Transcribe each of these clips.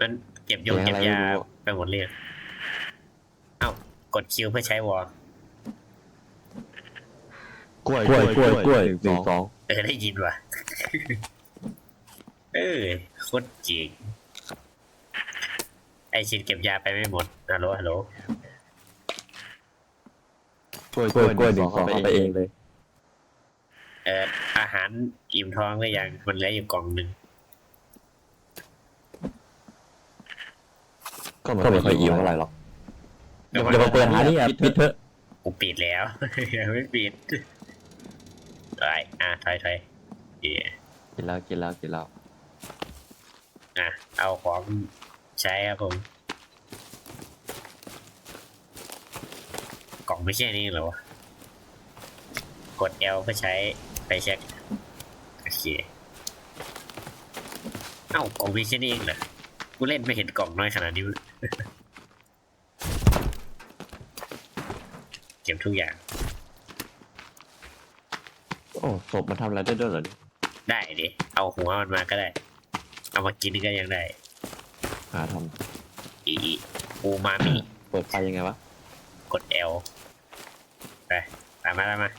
มันเก็บยงเสีเก็ยงบอะไรยาไม่รู้ไปหมดเลยเอ้ากดคิวเพื่อใช้วอลกล้วยกล้วยกล้วยกล้วยหนึ่งสองเออได้ยินว่ะเออโคตรเจ๋งไอชินเก็บยาไปไม่หมดฮัลโหลฮัลโหลกล้วยกล้วยกล้วยหนึ่งสองเอาไปเองเลย เอออาหารอิ่มท้องหรือยังมันเหลืออยู่กล่องหนึ่ง ก็ไม่ค่อยอิ่มเท่าไหร่หรอกเดี๋ยวมาเปิดหานี่อะปิดเถอะกูปิดแล้วยังไม่ปิดไปอะถอยถอยเย่กินแล้วกินแล้วกินแล้วอะเอาของใช้ครับผมกล่องไม่ใช่นี่เหรอวะกด L เพื่อใช้ไปเช็คโอเคเอ้ากล่องไม่ใช่นี่เองเหรอกูเล่นไม่เห็นกล่องน้อยขนาดนี้เก็บทุกอย่าง โอ้ศพมันทำอะไรได้ด้วยเหรอเนี่ยได้ดิ เอาหัวมันมาก็ได้ เอามากินก็ยังได้ หาทอีอีอูมามิำเปิดไฟยังไงวะกด L ไปตามมาตามมา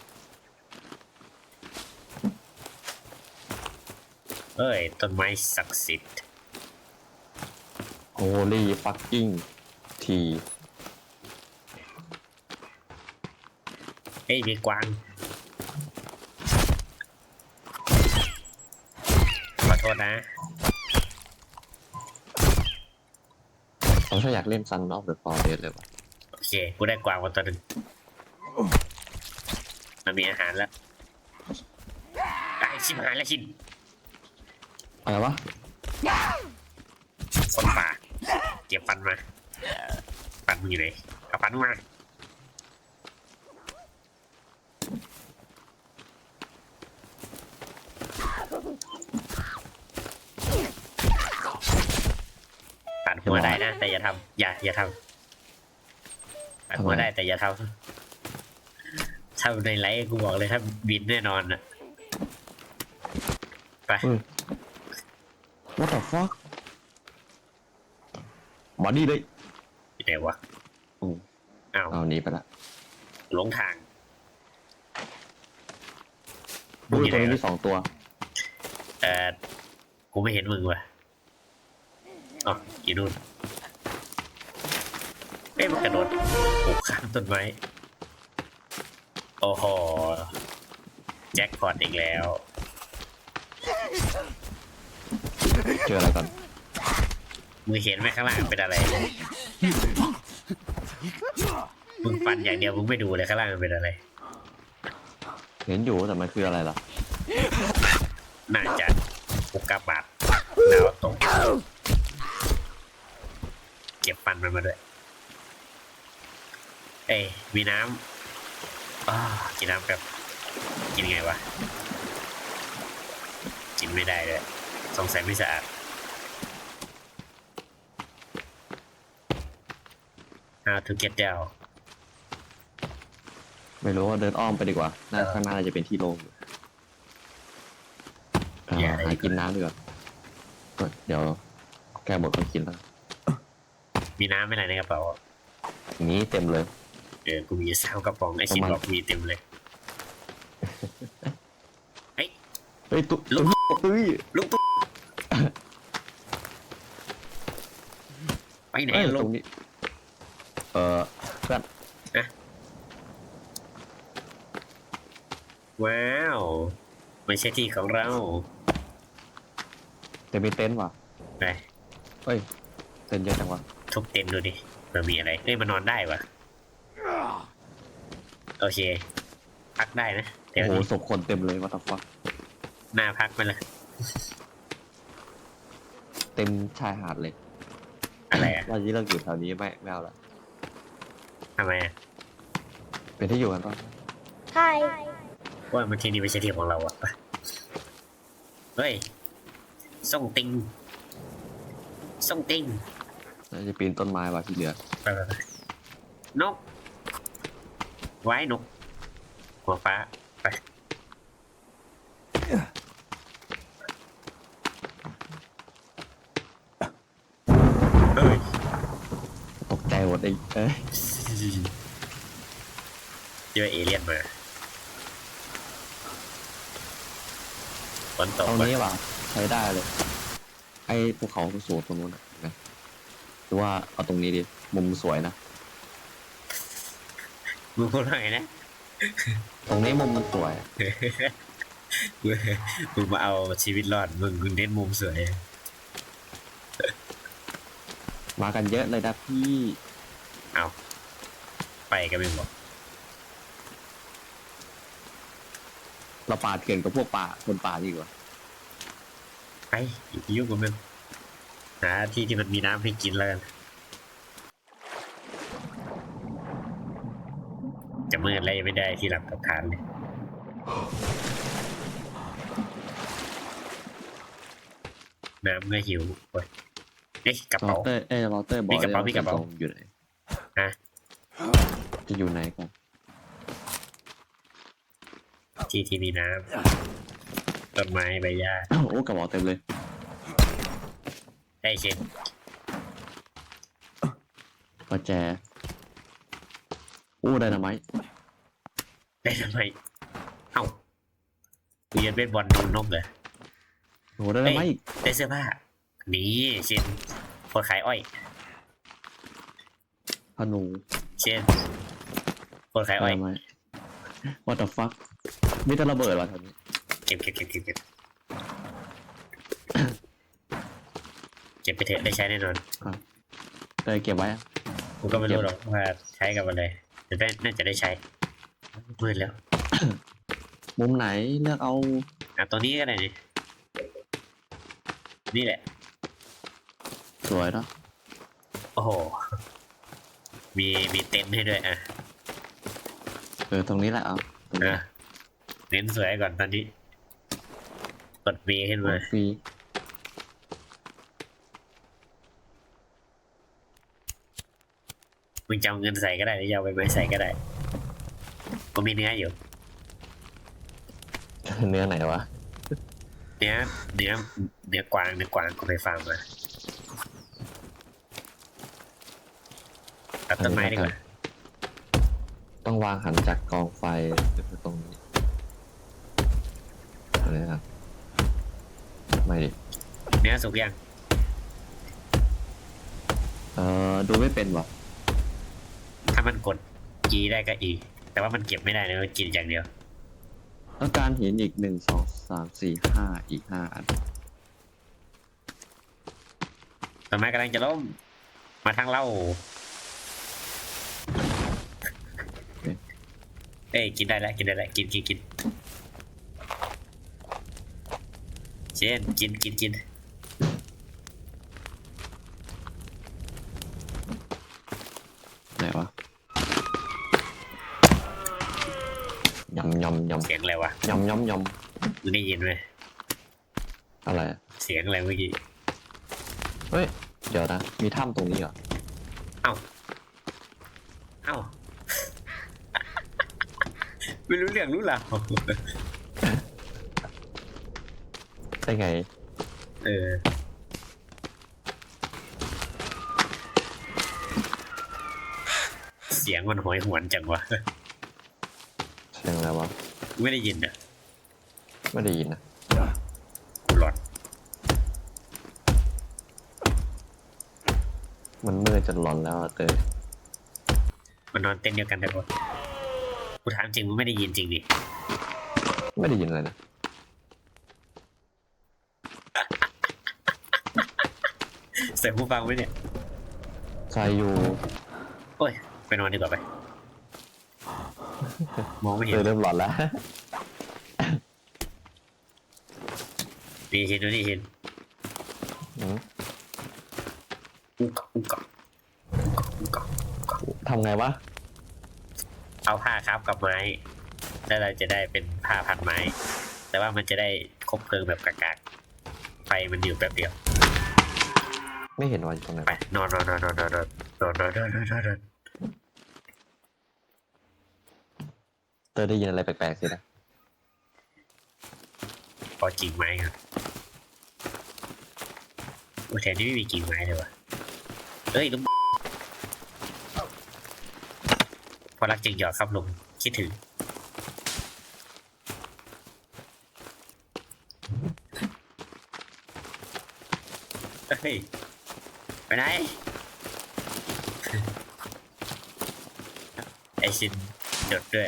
เอ้ย ต้นไม้ศักดิ์สิทธิ์ โ o ลี่ฟักกิ้งทีเฮ้ยมีกวางขอโทษนะเราชอบอยากเล่นซันออฟเดอะฟอร์เรสเลยวะโอเคกูได้กวางมาตัวหนึ่งมันมีอาหารแล้วไอชิมหายแล้วชินอะไรวะ คนป่า เก็บฟันมา ฟันมึงอยู่ไหนเอาฟันมึงมาตัดหัวได้นะ แต่อย่าทำอย่าอย่าทำตัดหัวได้แต่อย่าทำถ้าในไลฟ์กูบอกเลยถ้าบินแน่นอนอะไป What the fuck มาดีเลยที่ไหนวะอืมอ้าวเอาหนีไปละหลงทาง ดูตัวนี้มีสองตัว เออกูไม่เห็นมึงว่ะอ๋ออยู่นู่นเอ้ยมันกระโดดปลูกข้ามต้นไม้ โอ้โห แจ็คพอตอีกแล้ว เจออะไรกัน มึงเห็นไหมข้างล่างเป็นอะไรมึงฟันอย่างเดียวมึงไม่ดูเลยข้างล่างมันเป็นอะไร เห็นอยู่แต่มันคืออะไรล่ะ น่าจะอุกกาบาตดาวตกเก็บฟันมันมาด้วย เอ้ยมีน้ำอ้ากินน้ำแบบกินไงวะ กินไม่ได้เลยสงสัยไม่สะอาด How to get down ไม่รู้ว่าเดินอ้อมไปดีกว่าน่าข้างหน้าน่าจะเป็นที่โล่งอยู่อ่าอย่าเลย หากินน้ำดีกว่าเฮ้ยเดี๋ยวแก้หมดต้องกินแล้วมีน้ำไม่ไรในกระเป๋าอะอย่างนี้เต็มเลย เออกูมีสามกระป๋องไอชินประมาณบอกมีเต็มเลย เฮ้ยตุ๊ลูตุ๊กตุ้ยลูกตุ๊กไปไหนเอ้ยลูตรกงนี้ เออเพื่อนว้าวไม่ใช่ที่ของเราจะมีเต็นท์ว่ะไปเฮ้ยเต็นท์เยอะจังวะทุบเต็นท์ดูดิมันมีอะไรเอ้ยมันนอนได้ปะโอเค พักได้นะเดี๋โอ้ยวโหนี้ศพคนเต็มเลยวัตฟักหน้าพักไปเลยเต็มชายหาดเลยอะไรอะว่าที่เราอยู่แถวนี้ไม่ไม่เอาละทำไมอะเป็นที่อยู่กันปะ Hi. ว่ามันที่นี่ไม่ใช่ที่ของเราอะไปเฮ้ยส่งติงส่งติงน่าจะปีนต้นไม้ว่ะที่เหลือ ไปไปไปนก ไว้นก หัวฟ้า ไป เองเอ้ย เจอเอเลี่ยนมาฝนตตกรงว่ะนี้ว่ะใช้ได้เลย ไอ้ภูเขาสูงตรงนู้นนะเห็นไหมหรือว่าเอาตรงนี้ดิ มุมสวยนะ มึงพูดว่าไงนะตรงนี้มุมมันสวย มึงมาเอาชีวิตรอด มึงมึงเน้นมุมสวยมากันเยอะเลยนะพี่ เอา ไปก็ไม่บอกเราปาดเก่งกับพวกป่าคนป่าดีกว่าไปอย่าไปยุ่งกับมันหาที่ที่มันมีน้ำให้กินแล้วกันจะมืดอะไรยังไม่ได้ที่หลับกับทานเลยน้ำก็หิวโอ้ยเอ๊ะกระลอเป๋า เตอร์เอ้ยลอเตอร์บอกมีกระเป๋าได้มีกระเป๋าตงอยู่ไหน ฮะ จะอยู่ไหนกัน ที่ที่มีน้ำต้นไม้ใบหญ้าอ้าวโอ้กระเป๋าเต็มเลย ได้เช่นประแจอู้ไดนาไมต์ได้ทำไมเอ้าเรียนเบสบอลดูนกเหรอโอ้ไดนาไมต์อีกได้เสื้อผ้า นี่เช่นคนขายอ้อย พนู เช่นคนขายไดอ้อยนาไมต์ what the fuck มีแต่ระเบิดว่ะแถวนี้เก็บเก็บเก็บเก็บเก็บเก็บไปเถอะได้ใช้แน่นอนเตยเก็บไว้อะกูก็ไม่รู้หรอกว่าใช้กับอะไรแต่ได้น่าจะได้ใช้มืดแล้ว มุมไหนเลือกเอาอะตัวนี้ก็ได้นี่นี่แหละ สวยเนาะโอ้โห มีมีเต็นท์ให้ด้วยอะเออตรงนี้แหละเอาตรงนี้อะเน้นสวยก่อนตอนนี้ กดมีขึ้นมาฟรีมึงจะเอาเงินใส่ก็ได้หรือจะเอาไปไม้ใส่ก็ได้ก็มีเนื้ออยู่ เนื้อไหนวะ เนื้อเนื้อเนื้อกวางเนื้อกวางก็ไปฟาร์มมา ตัดต้นไม้ดีกว่าต้องวางหันจากกองไฟตรงนี้อะไรครับไม่ดิเนื้อสุกยังเออดูไม่เป็นว่ะถ้ามันกดกีได้ก็อี แต่ว่ามันเก็บไม่ได้นะมันกินอย่างเดียว ต้องการหินอีกหนึ่งสองสามสี่ห้าอีกห้าอันต้นไม้กำลังจะล้มมาทางเล่า เอ้ยกินได้แล้วกินได้แล้วกินกินกินเช่นกินกินกินไหนวะยำยำยเสียงอะไรวะำยำยำยมึงได้ยินไหมำอะไรอะเสียงอะไรเมื่อกี้เฮ้ย เดี๋ยวนะ มีถ้ำตรงนี้เหรอเอ้า เอ้า ไม่รู้เรื่องรู้ราวได้ไง เออเสียงมันโหอยหวนจังวะเสียงอะไรวะ ไม่ได้ยินอะไม่ได้ยินนะหลอด มันมืดจนหลอนแล้วอะเตยมันนอนเต็นท์เดียวกันแต่ปะ กูถามจริงมึงไม่ได้ยินจริงดิไม่ได้ยินอะไรนะเสียงผู้ฟังไหมเนี่ยใส่อยู่โอ้ยไปนอนดีกว่าไป มองไม่เห็เตนยเริ่มหลอนแล้วนี่เห็นดูนี่เห็นอืมอุกกะอุกกะอุกกะอุกกะทำไงวะ เอาผ้าครับกับไม้ แล้วเราจะได้เป็นผ้าพันไม้ แต่ว่ามันจะได้คบเพลิงแบบกากๆไฟมันอยู่แป๊บเดียว ไม่เห็นว่าอยู่ตรงไหนไปนอนนอนนอนนอนนอนนอนนอนนอนนอนนอนนอนเตยได้ยินอะไรแปลกๆสินะ พอกิ่งไม้ครับโอ้แถวนี้ไม่มีกิ่งไม้เลยวะเอ้ยลุง พอรักจึงหยอดครับลุงคิดถึง เฮ้ย ไปไหน ไอชินจดด้วย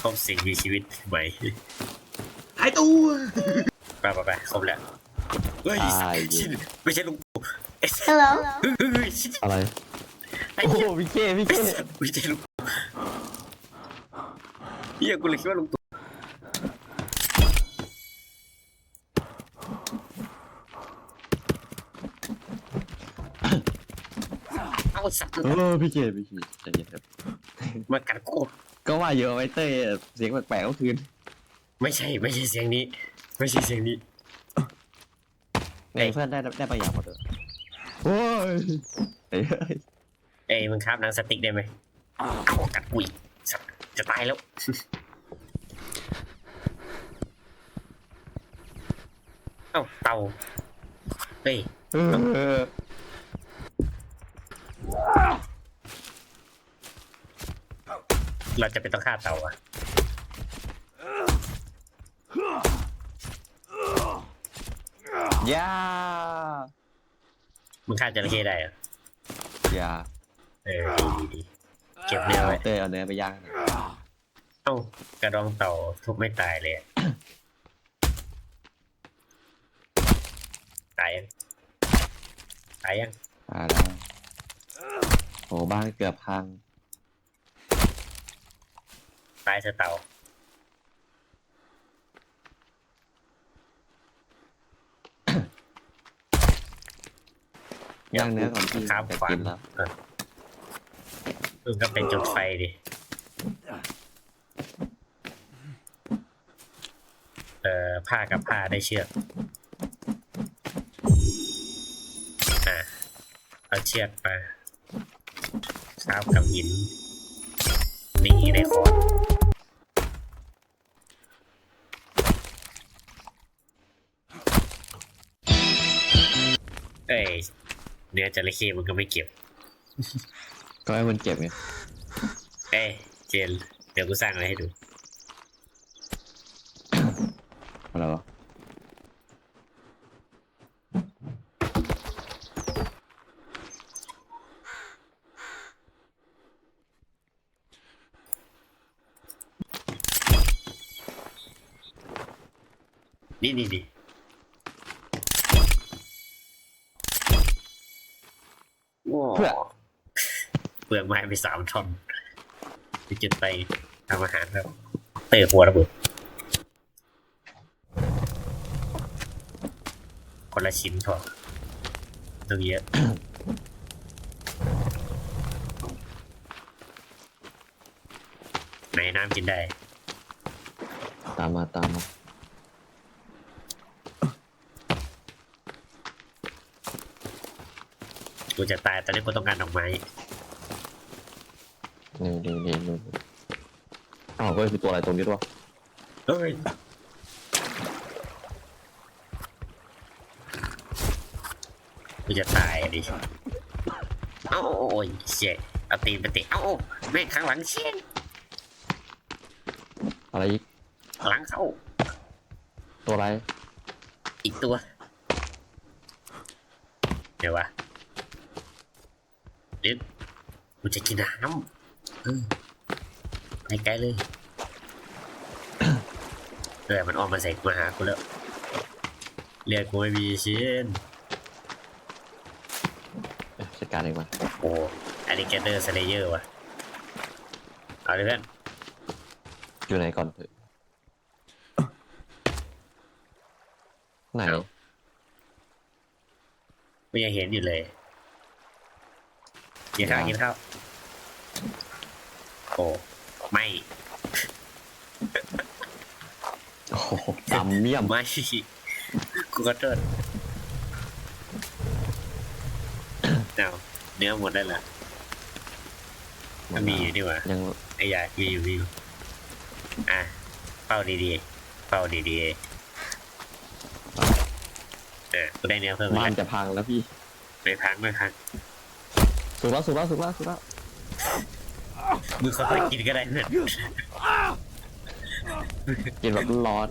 พบสิ่งมีชีวิตใหม่หายตัวไปไปไปครบแล้ว เฮ้ยตายดิ ชินไม่ใช่ลุงปู่ไอ้สัส Hello. เฮ้ยเฮ้ยชินอะไร ไอ้โอ้เหี้ยพี่เก้พี่ไอ้เก้สัสไม่ใช่ลุงปู่ เฮียกูเลยคิดว่าลุงตู่เอาสัตว์เออพี่เก้พี่เก้ใจเย็นครับมากัดกูก็ว่าเยอะไว้เต้ยเสียงแปลกๆเมื่อคืนไม่ใช่ไม่ใช่เสียงนี้ ไม่ใช่เสียงนี้ ไงเพื่อนได้ได้ประหยัดหมดเลยโอ้ยเฮ้ยเอ้ยมึงคาบหนังสติ๊กได้ไหมเอากัดกุยสัตว์ จะตายแล้ว เอ้าเตาเฮ้ยเออเราจะเป็นต้องฆ่าเตาอะอย่ามึงฆ่าจระเข้ได้เหรอะอย่าเออดีดีดี เก็บเนื้อไว้เต้ยเอาเนื้อไปย่างหน่อยเอ้ากระดองเต่าทุบไม่ตายเลยอะตายยังตายยังอ่าได้โอ้บ้านเกือบพังตายเถอะเต่าย่างเนื้อก่อนพี่ครับจะขวากินนแล้ว เออึงก็เป็นจุดไฟดิ เอ่อ ผ้ากับผ้าได้เชือก อะ เอาเชือกมาคราบกับหิน นี่ได้ขอนเอ้ยเนื้อจระเข้มันก็ไม่เก็บ ก็ให้มันเก็บไงเอ้ยเจนเดี๋ยวกูสร้างอะไรให้ดู อะไรวะนี่นี่นี่ว้าว เปลืองไม้ไปสามท่อนไปจุดไปทำอาหารครับ เตะหัวระเบิดคนละชิ้นพอต้องเยอะไหนน้ำกินได้ ตามมาตามมากูจะตายตอนนี้กูต้องการดอกไม้ นี่นี่นี่นี่อ้าวก็คือตัวอะไรตรงนี้ด้วยวะเฮ้ยกูจะตายอะดิเอ้าโอ้ยเชี่ยเอาตีนไปเตะเอ้าแม่งข้างหลังเชี่ยอะไรอีกหลังเข้าตัวอะไรอีกตัวเดี๋ยววะเดี๋ยวกูจะกินน้ำเออ ไปไกลเลยเออมันออกมาใส่มาหากูแล้วเรียกกูไม่มีชิ้นเอ้ยจัดการเองมาโอ้อันนี้แกเตอร์สเลเยอร์ว่ะเอาเลยเพื่อนอยู่ไหนก่อนเถอะไหนเอาไม่ยังเห็นอยู่เลยกินข้าวกินข้าวโอ้ไม่โอ้โหดำเมี่ยมไม่กูก็เติดเอาเนื้อหมดได้เหรอมันมีอยู่นี่หว่ายังไอ้ยามีอยู่มีอยู่อะเฝ้าดีๆเฝ้าดีๆเออกูได้เนื้อเพิ่มบ้านแล้วจะพังแล้วพี่ไม่พังไม่พังสุกแล้วสุกแล้วสุกแล้วสุกแล้ว มือค่อยๆกินก็ได้เพื่อนกินแบบร้อน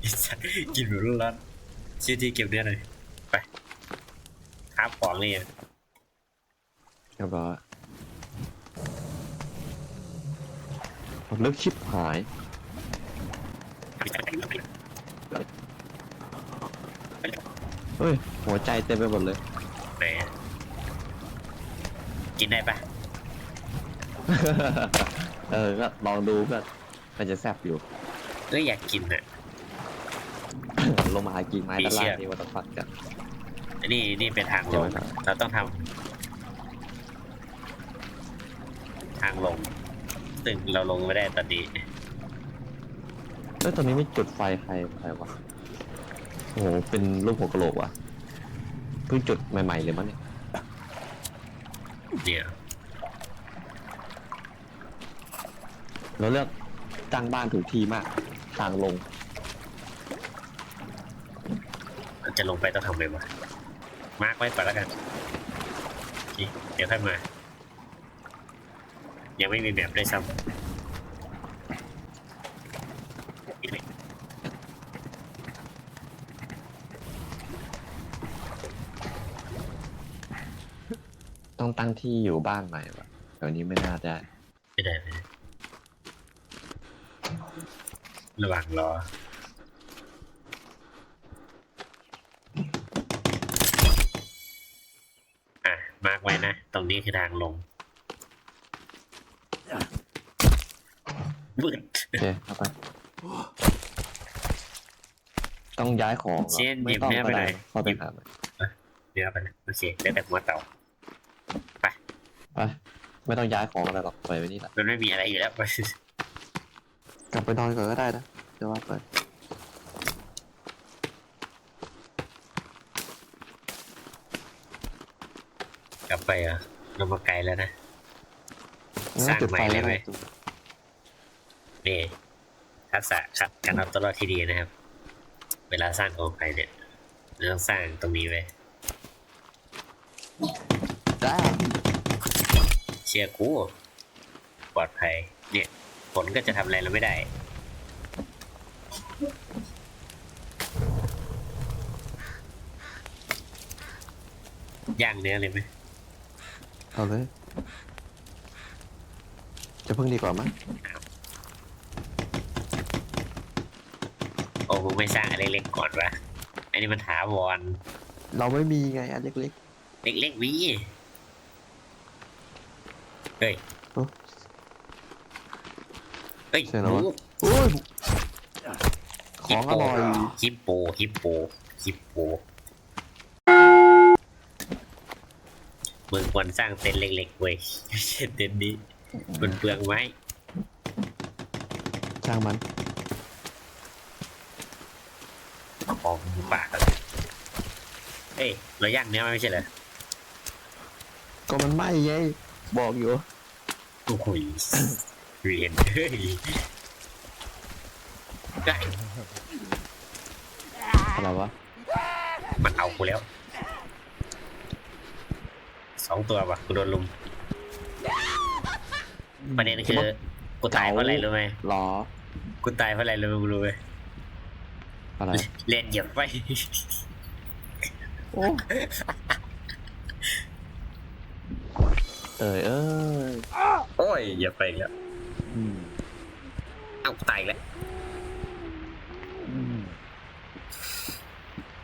ไอ้สัสกินแบบร้อนๆชี้ที่เก็บเนื้อหน่อยไปคาบของเลยอะเรียบร้อยผมเลิกชิบหาย เฮ้ย หัวใจเต็มไปหมดเลยไหนอะกินได้ปะ เออก็ลองดูก็มันจะแซ่บอยู่ เอ้ยอยากกินอะ ลงมาหากิ่งไม้พี่ด้านเชื่ล่างอนี่ว่าต้องฟัดกันอันนี้นี่เป็นทางลเดี๋ยวง ไว้ก่อนเราต้องทำทางลง ซึ่งเราลงไม่ได้ตอนนี้เอ้ยตอนนี้มีจุดไฟใครใครวะโอ้โหเป็นรูปหัวกะโหลกว่ะเพิ่งจุดใหม่ๆเลยมั้งเนี่ยเนี่ย เราเลือกตั้งบ้านถูกที่มากทางลง มันจะลงไปต้องทำไงวะมาร์กไว้ก่อนแล้วกันโอเคเดี๋ยวค่อยมา ยังไม่มีแบบด้วยซ้ำต้องตั้งที่อยู่บ้านใหม่ว่ะเดี๋ยวนี้ไม่น่าได้ไม่ได้ไม่ได้ ระหว่างรออะมาร์กไว้นะ ตรงนี้คือทางลงวืดโอเคเอาไป ต้องย้ายของหรอเช่นไม่หยิบต้องเนื้อไปก็หน่ได้อยเข้าไปหยิบหามันเนื้อไปนะโอเคได้แต่หัวเต่าไปไม่ต้องย้ายของอะไรหรอกปล่อยไว้นี่แหละมันไม่มีอะไรอยู่แล้วกลับ ไปนอนก่อนก็ได้นะ เดี๋ยวว่าไปกลับไปเหรอะเรามาไกลแล้วนะ สร้างใหม่เลยไหมนี่ทักษะครับการเอาตัวรอดที่ดีนะครับ เวลาสร้างกองไฟเนี่ยเราต้องสร้างตรงนี้ไว้ได้เชื่อกูปลอดภัยเนี่ย ฝนก็จะทำอะไรเราไม่ได้ ย่างเนื้อเลยไหมเอาเลย จะพึ่งดีกว่ามั้ยโอ้มึงไม่สร้างอะไรเล็กๆก่อนวะอันนี้มันถาวรเราไม่มีไงอันเล็กเล็กๆมีเฮ้ยๆโอ้ เฮ้ยใช่เหรอวะหมูโอ้ยของอร่อยฮิปโปฮิปโปฮิปโปมึงควรสร้างเต็นท์เล็กๆเว้ยไม่ใช่เต็นท์นี้มันเปลืองไม้ช่างมันของหมูป่าครับเอ้ยเราย่างเนื้อมันไม่ใช่เหรอก็มันไหม้ไงบอกอยู่โอ้โหย เรียนเฮ้ยได้อะไรวะมันเอากูแล้ว สองตัวว่ะกูโดนลุม ประเด็นคือกูตายเพราะอะไรรู้ไหมหรอกูตายเพราะอะไรรู้ไหมมึงรู้ไหมอะไรเล่นเหยียบไฟโอ้เอ้ยเอ้ยโอ้ยเหยียบไฟอีกแล้วอืม เอ้ากูตายอีกแล้วอืม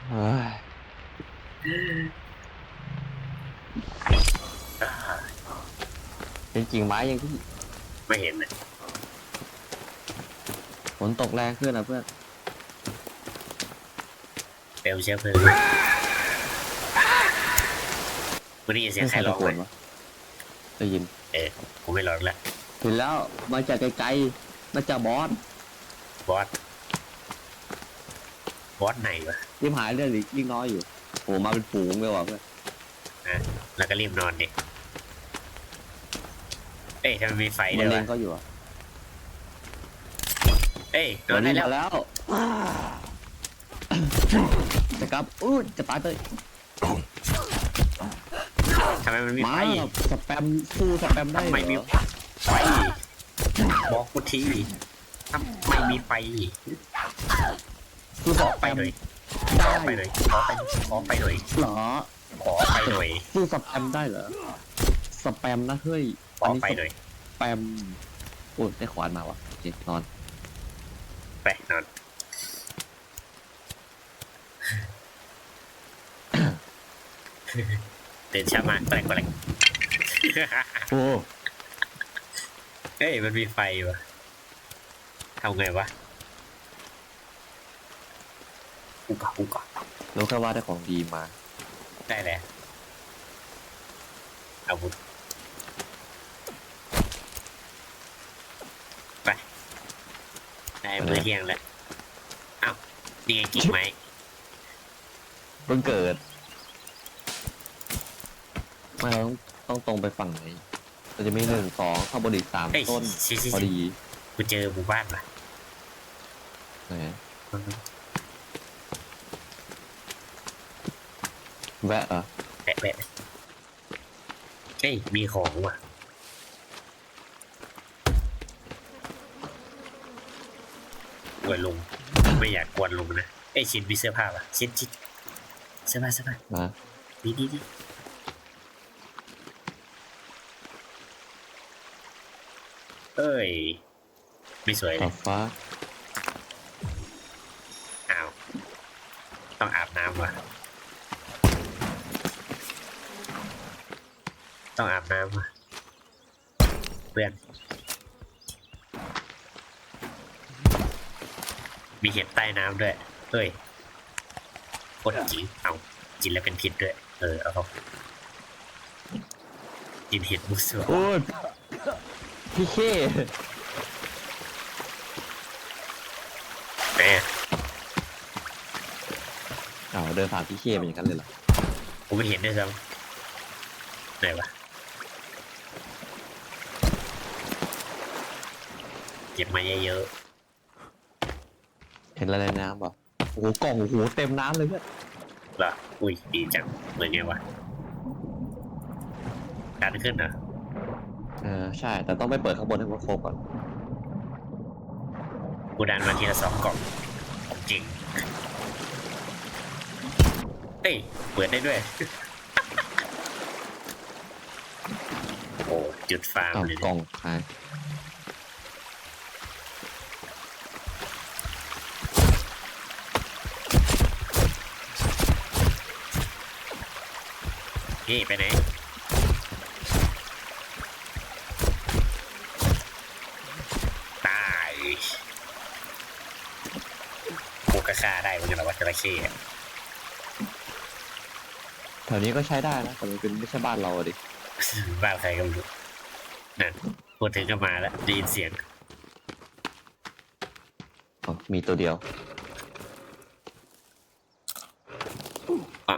เฮ้ยเป็นกิ่งไม้ยังที่ไม่เห็นเลยฝนตกแรงขึ้นนะเพื่อนเติมเชื้อเพลิงด้วยวันนี้ยินเสียงใครร้องไหมวะได้ยิน เออกูไม่ร้องละเห็นแล้วมาจากไกลๆ มาจากบอสบอสบอสไหนวะรีบหายเรื่องอีกยิ่งน้อยอยู่โหมาเป็นฝูงเลยว่ะเพื่อนแล้วก็รีบนอนดิเอ้ยทำไมมีไฟมัด้นวยเล็วะงเขาอยู่อะเอ้ยนอมันนได้วิ่งแล้วมาแล้วจะกลับอู้จะตายเลยทำไมมันมีมาไฟสแปมสู้สแปมได้ทำไมเหรมี อไฟ บอกกูทีทำไม่มีไฟสู้ขสอแปไปมหน่อยขได้อไปหน่อยขอไปขอไปหน่อยเหรอขอไปหน่อยสู้สแปมได้เหรอสแปมนะเฮ้ยขอไปหน่อยสแปมโอ้ยได้ขวานมาวะโอเคนอนไปนอนเดินช้ามาแปลกแปลกโอ้ เฮ้ยมันมีไฟวะทำไงวะกูกะกูกะรู้แค่ว่าได้ของดีมา ได้แล้วอาวุธไปได้มือเที่ยงแล้วอ้าวนี่ไงกิ่งไม้เพิ่งเกิด ไม่เราต้องต้องตรงไปฝั่งไหน เราจะมีหนึ่งสองข้างบนอีกสามเฮ้ยต้นชิชิพอชิดีกูเจอหมู่บ้านว่ะไหนแวะเหรอแปะแปะเฮ้ยมีของว่ะกวนลุงไม่อยากกวนลุงนะเอ้ยชินมีเสื้อผ้าป่ะชินชินเสื้อผ้าเสื้อผ้านะดีดีดี เอ้ย ไม่สวยเลตัยบฟ้าอ้าว ต้องอาบน้ำว่ะต้องอาบน้ำว่ะเพื่อน มีเห็ดใต้น้ำด้วยเฮ้ยโคตรจริงเอากินแล้วเป็นพิษด้วย เออ เอาเข้ากินเห็ดมุสว โอ้ย พี่เคแหมอ้าวเดินผ่านพี่เคเป็นอย่างนั้นเลยเหรอผมไม่เห็นด้วยซ้ำไหนวะเก็บมาเยอะเห็นอะไรในน้ำเปล่าโอ้โหกล่องโอ้โหเต็มน้ำเลยเพื่อนๆเหรออุ้ยดีจังเหมือนไงวะดันขึ้นเหรอ เออใช่ แต่ต้องไปเปิดข้างบนให้มันครบก่อนกูดันมาทีละสองกล่องของจริงเฮ้ยเปิดได้ด้วย โอ้จุดฟาร์มอ้าวเลยกล่องหายนี่ไปไหน ตายกูก็ฆ่าได้เหมื อนกันเหรอว่าจระเข้อะแถวนี้ก็ใช้ได้นะแต่มันเป็นไม่ใช่บ้านเราอะดิ บ้านใครก็ไม่รู้นั่นพูดถึงก็มาแล้วได้ยินเสียงอ๋อมีตัวเดียวอ๋อ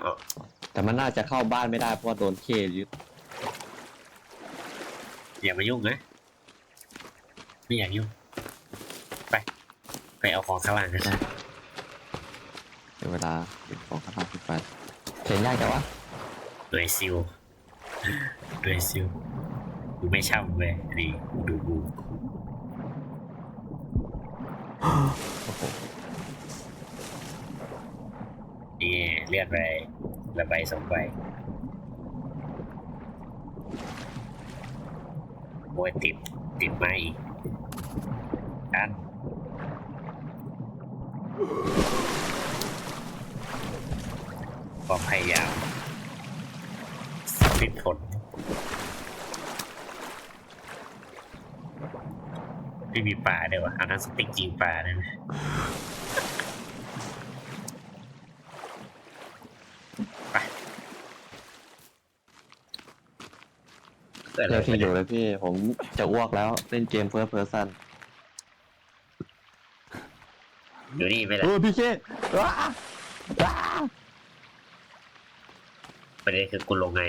แต่มันน่าจะเข้าบ้านไม่ได้เพราะว่าโดนเคยึดอย่ามายุ่งนะไม่อยากยุ่ง ไป ไปเอาของข้างล่างกันใน เวลาเก็บของข้างล่างขึ้นไปเขียนยากจังวะโดยซิลโดยซิลกูไม่ช่ำเลยนี่ดูกูโอ้โหนี่เลือดไปละใบสองใบโอ้ยติดติดไม้อีกอัน ความพยายามสำเร็จผลไม่มีปลาเดี๋ยววะเอาน้ำสติ๊กยิงปลาได้ไหมไปเกิดอะไรเดี๋ยวขึ้ที่นอยู่เลยพี่ผมจะอ้วกแล้วเล่นเกมเฟิร์สเพอร์ซันอยู่นี่ไปละโอ้พี่เคว้าว้า ประเด็นคือกูลงไง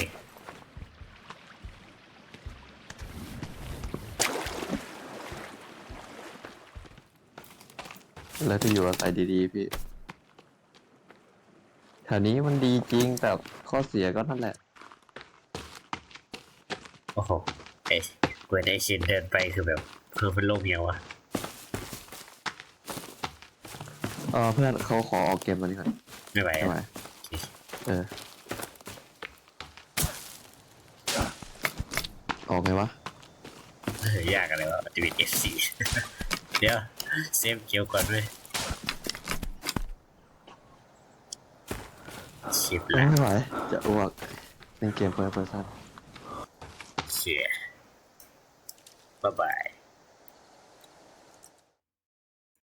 แล้วที่อยู่อาศัยดีๆพี่แถวนี้มันดีจริงแต่ข้อเสียก็นั่นแหละอ้โหไอ้กวนไอ้ชินเดินไปคือแบบเพื่อเป็นโลกเมียวอะเออเพื่อนเขาขอออกเกมมานี่ก่อนไม่ไหวทำไมอะเออ ออกไงวะเออยากอะไรวะชีวิตเอฟซีเดี๋ยวเซฟเกียวก่อนเลยชิปเอ้ยละไม่ไหวจะอ้วกในเกมเฟิร์สเพอร์ซันเชียบ๊ายบาย